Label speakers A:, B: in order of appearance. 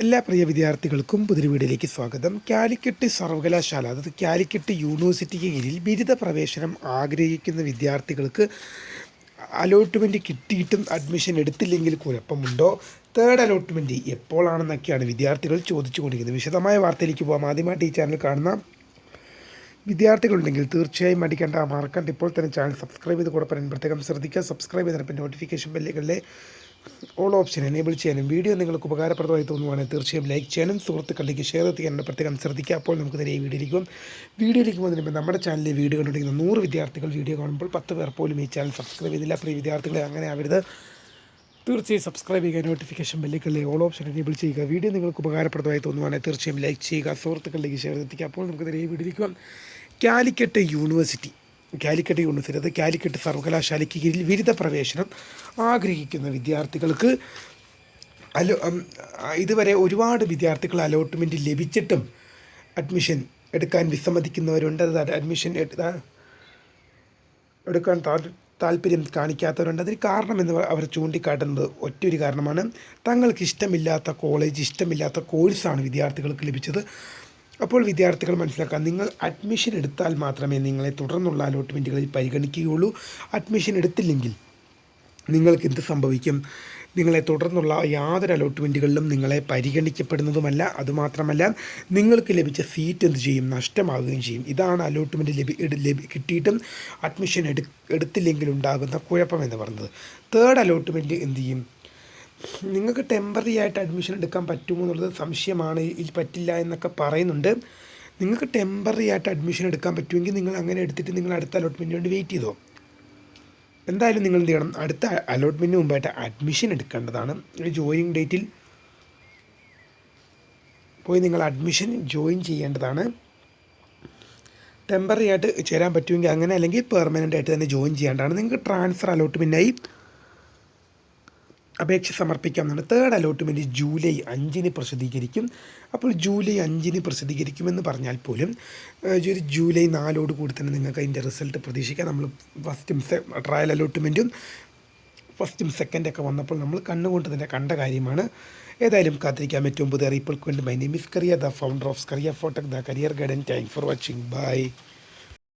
A: എല്ലാ പ്രിയ വിദ്യാർത്ഥികൾക്കും പുതിയ വീടിലേക്ക് സ്വാഗതം. കാലിക്കറ്റ് സർവകലാശാല അതായത് കാലിക്കറ്റ് യൂണിവേഴ്സിറ്റിക്ക് കീഴിൽ ബിരുദ പ്രവേശനം ആഗ്രഹിക്കുന്ന വിദ്യാർത്ഥികൾക്ക് അലോട്ട്മെന്റ് കിട്ടിയിട്ടും അഡ്മിഷൻ എടുത്തില്ലെങ്കിൽ കുഴപ്പമുണ്ടോ? തേർഡ് അലോട്ട്മെന്റ് എപ്പോഴാണെന്നൊക്കെയാണ് വിദ്യാർത്ഥികൾ ചോദിച്ചു കൊണ്ടിരിക്കുന്നത് വിശദമായ വാർത്തയിലേക്ക് പോകാം ആദ്യമായിട്ട് ഈ ചാനൽ കാണുന്ന വിദ്യാർത്ഥികളുണ്ടെങ്കിൽ തീർച്ചയായും അടിക്കേണ്ട മറക്കണ്ട ഇപ്പോൾ തന്നെ ചാനൽ സബ്സ്ക്രൈബ് ചെയ്ത് കൂടെ പ്രത്യേകം ശ്രദ്ധിക്കുക. സബ്സ്ക്രൈബ് ചെയ്തിട്ട് നോട്ടിഫിക്കേഷൻ ബെല്ലുകളിലെ ഓൾ ഓപ്ഷൻ എനേബിൾ ചെയ്യാനും വീഡിയോ നിങ്ങൾക്ക് ഉപകാരപ്രദമായി തോന്നുവാണെങ്കിൽ തീർച്ചയായും ലൈക്ക് ചെയ്യാനും സുഹൃത്തുക്കളിലേക്ക് ഷെയർ ചെയ്യാനും പ്രത്യേകം ശ്രദ്ധിക്കുക. അപ്പോൾ നമുക്ക് നേരെ ഈ വീഡിയോയിലേക്കും വീഡിയോയിലേക്ക് മുമ്പ് നമ്മുടെ ചാനലിൽ വീഡിയോ കണ്ടുകൊണ്ടിരിക്കുന്ന നൂറ് വിദ്യാർത്ഥികൾ വീഡിയോ കാണുമ്പോൾ പത്ത് പേർ പോലും ഈ ചാനൽ സബ്സ്ക്രൈബ് ചെയ്തില്ല. പ്രിയ വിദ്യാർത്ഥികളെ അങ്ങനെ ആവരുത്. തീർച്ചയായും സബ്സ്ക്രൈബ് ചെയ്യുക നോട്ടിഫിക്കേഷൻ ബെല്ലുകളിലെ ഓൾ ഓപ്ഷൻ എനേബിൾ ചെയ്യുക. വീഡിയോ നിങ്ങൾക്ക് ഉപകാരപ്രദമായി തോന്നുവാണെങ്കിൽ തീർച്ചയായും ലൈക്ക് ചെയ്യുക സുഹൃത്തുക്കളിലേക്ക് ഷെയർ എത്തിക്കുക. അപ്പോൾ നമുക്ക് നേരെ വീഡിയോയിലേക്ക് കാലിക്കറ്റ് യൂണിവേഴ്സിറ്റി കാലിക്കറ്റ് യൂണിവേഴ്സിറ്റി കാലിക്കറ്റ് സർവകലാശാലയ്ക്ക് കീഴിൽ ബിരുദ പ്രവേശനം ആഗ്രഹിക്കുന്ന വിദ്യാർത്ഥികൾക്ക് അലോ ഇതുവരെ ഒരുപാട് വിദ്യാർത്ഥികൾ അലോട്ട്മെന്റ് ലഭിച്ചിട്ടും അഡ്മിഷൻ എടുക്കാൻ വിസമ്മതിക്കുന്നവരുണ്ട്. അഡ്മിഷൻ എടുക്കാൻ താല്പര്യം കാണിക്കാത്തവരുണ്ട്. അതിന് കാരണം എന്ന് അവർ ചൂണ്ടിക്കാട്ടുന്നത് ഒറ്റൊരു കാരണമാണ്. തങ്ങൾക്ക് ഇഷ്ടമില്ലാത്ത കോളേജ് ഇഷ്ടമില്ലാത്ത കോഴ്സാണ് വിദ്യാർത്ഥികൾക്ക് ലഭിച്ചത്. അപ്പോൾ വിദ്യാർത്ഥികൾ മനസ്സിലാക്കുക നിങ്ങൾ അഡ്മിഷൻ എടുത്താൽ മാത്രമേ നിങ്ങളെ തുടർന്നുള്ള അലോട്ട്മെന്റുകളിൽ പരിഗണിക്കുകയുള്ളൂ. അഡ്മിഷൻ എടുത്തില്ലെങ്കിൽ നിങ്ങൾക്ക് എന്ത് സംഭവിക്കും? നിങ്ങളെ തുടർന്നുള്ള യാതൊരു അലോട്ട്മെന്റുകളിലും നിങ്ങളെ പരിഗണിക്കപ്പെടുന്നതുമല്ല അതുമാത്രമല്ല നിങ്ങൾക്ക് ലഭിച്ച സീറ്റ് എന്ത് ചെയ്യും? നഷ്ടമാവുകയും ചെയ്യും. ഇതാണ് അലോട്ട്മെന്റ് ലഭി ലഭി കിട്ടിയിട്ടും അഡ്മിഷൻ എടു എടുത്തില്ലെങ്കിൽ ഉണ്ടാകുന്ന കുഴപ്പമെന്ന് പറഞ്ഞത് തേർഡ് അലോട്ട്മെന്റ് എന്ത് ചെയ്യും? നിങ്ങൾക്ക് ടെമ്പററി ആയിട്ട് അഡ്മിഷൻ എടുക്കാൻ പറ്റുമോ എന്നുള്ളത് സംശയമാണ് ഇത് പറ്റില്ല എന്നൊക്കെ പറയുന്നുണ്ട്. നിങ്ങൾക്ക് ടെമ്പററി ആയിട്ട് അഡ്മിഷൻ എടുക്കാൻ പറ്റുമെങ്കിൽ നിങ്ങൾ അങ്ങനെ എടുത്തിട്ട് നിങ്ങൾ അടുത്ത അലോട്ട്മെന്റിന് വേണ്ടി വെയിറ്റ് ചെയ്തോ. എന്തായാലും നിങ്ങൾ എന്ത് ചെയ്യണം? അടുത്ത അലോട്ട്മെന്റിന് മുമ്പായിട്ട് അഡ്മിഷൻ എടുക്കേണ്ടതാണ്. ജോയിനിങ് ഡേറ്റിൽ പോയി നിങ്ങൾ അഡ്മിഷൻ ജോയിൻ ചെയ്യേണ്ടതാണ്. ടെമ്പററി ആയിട്ട് ചേരാൻ പറ്റുമെങ്കിൽ അങ്ങനെ അല്ലെങ്കിൽ പെർമനന്റ് ആയിട്ട് തന്നെ ജോയിൻ ചെയ്യേണ്ടതാണ്. നിങ്ങൾക്ക് ട്രാൻസ്ഫർ അലോട്ട്മെന്റായി അപേക്ഷ സമർപ്പിക്കാമെന്നാണ്. തേർഡ് അലോട്ട്മെന്റ് ജൂലൈ അഞ്ചിന് പ്രസിദ്ധീകരിക്കും. അപ്പോൾ ജൂലൈ അഞ്ചിന് പ്രസിദ്ധീകരിക്കുമെന്ന് പറഞ്ഞാൽ പോലും ഒരു ജൂലൈ നാലോട് കൂടി തന്നെ നിങ്ങൾക്ക് അതിന്റെ റിസൾട്ട് പ്രതീക്ഷിക്കാം. നമ്മൾ ഫസ്റ്റും ട്രയൽ അലോട്ട്മെന്റും ഫസ്റ്റും സെക്കൻഡൊക്കെ വന്നപ്പോൾ നമ്മൾ കണ്ണുകൊണ്ട് തന്നെ കണ്ട കാര്യമാണ്. ഏതായാലും കാത്തിരിക്കാൻ ഏറ്റവും പുതിയ അറിയിപ്പുകൾക്ക് വേണ്ടി my name is Kariya the founder of Kariya ഫോട്ടക് the career guidance thank for watching bye